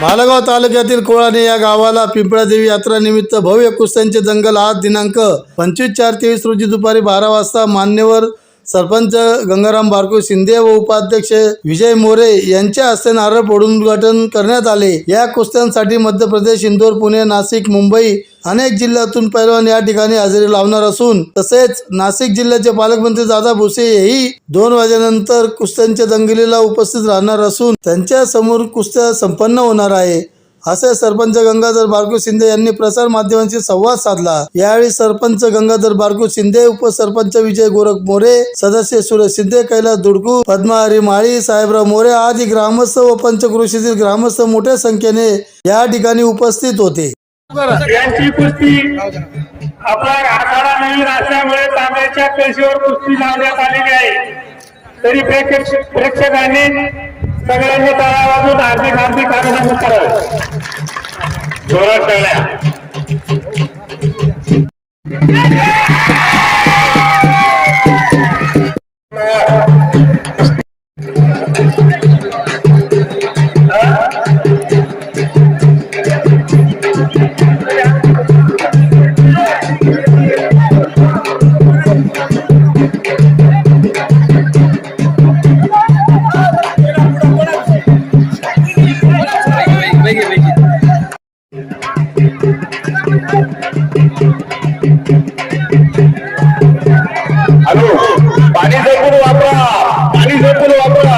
मालगाव तालुक्यातील कोळाणे या गावाला पिंपळादेवी यात्रा निमित्त भव्य कुस्त्यांचे दंगल आज दिनांक पंचवीस चार तेवीस रोजी दुपारी बारा वाजता मान्यवर सरपंच गंगाराम बारको शिंदे व उपाध्यक्ष विजय मोरे यांच्या हस्ते नारळ फोडून उद्घाटन करण्यात आले. या कुस्त्यांसाठी मध्य प्रदेश इंदोर पुणे नाशिक मुंबई अनेक जिल्ह्यातून पैलवान या ठिकाणी हजेरी लावणार असून तसेच नाशिक जिल्ह्याचे पालकमंत्री दादा भुसे हेही दोन वाजेनंतर कुस्त्यांच्या दंगलीला उपस्थित राहणार असून त्यांच्यासमोर कुस्त्या संपन्न होणार आहे. असे सरपंच गंगाधर बारकू शिंदे यांनी प्रसार माध्यमांशी संवाद साधला. यावेळी सरपंच गंगाधर बारकू शिंदे उपसरपंच विजय गोरख मोरे सदस्य सुरेश शिंदे कैलास दुडकू पद्माहरी माळी साहेबराव मोरे आदी ग्रामस्थ व पंचकृषीतील ग्रामस्थ मोठ्या संख्येने या ठिकाणी उपस्थित होते. यांची कुस्ती आपला आखाडा नाही असल्यामुळे तांब्याच्या पेशीवर कुस्ती लावण्यात आलेली आहे. तरी प्रेक्षक प्रेक्षकांनी सगळ्यांनी टाळ्या वाजून हार्दिक हार्दिक अभिनंदन करावे जोरात टाळ्या हॅलो पाणी जपून वापरा पाणी जपून वापरा.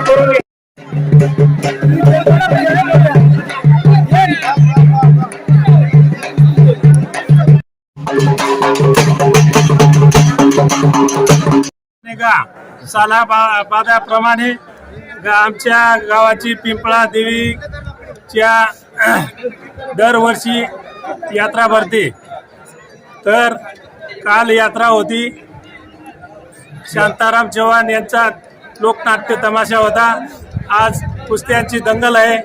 करून साला बा आमच्या गावाची पिंपळा देवीच्या दरवर्षी यात्रा भरते. तर काल यात्रा होती. शांताराम चव्हाण यांचा लोकनाट्य तमाशा होता. आज कुस्त्यांची दंगल आहे.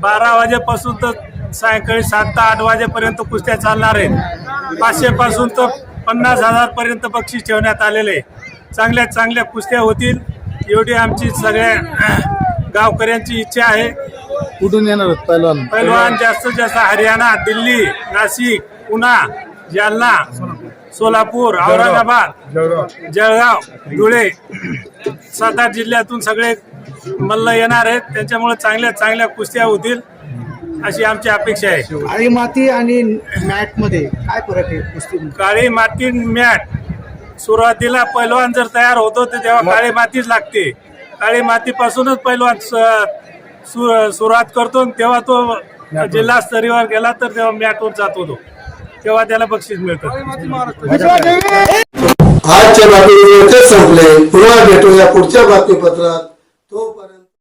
बारा वाजेपासून तर सायंकाळी सात ते आठ वाजेपर्यंत कुस्त्या चालणार आहेत. पाचशेपासून तर पन्नास हजारपर्यंत बक्षीस ठेवण्यात आलेले आहे. चांगल्या चांगल्या कुस्त्या होतील एवढी आमची सगळ्या गावकऱ्यांची इच्छा आहे. कुठून येणार आहेत? पैलवान. पैलवान जास्तीत जास्त हरियाणा दिल्ली नाशिक पुणा जालना सोलापूर औरंगाबाद जळगाव. धुळे सात आठ जिल्ह्यातून सगळे मल्ल येणार आहेत. त्याच्यामुळे चांगल्या चांगल्या कुस्त्या होतील अशी आमची अपेक्षा आहे. काळी माती आणि मॅटमध्ये काय फरक आहे कुस्ती? काळी माती मॅट सुरुवातीला पैलवान जर तयार होतो तर तेव्हा काळी मातीच लागते. काळी मातीपासूनच पैलवान सुरुवात करतो आणि तेव्हा तो जिल्हा स्तरीवर गेला तर तेव्हा मॅटवर जातो तो तेव्हा त्याला बक्षीस मिळतं. आजच्या बातमीपत्र संपले. पुन्हा भेटूया पुढच्या बातमीपत्रात.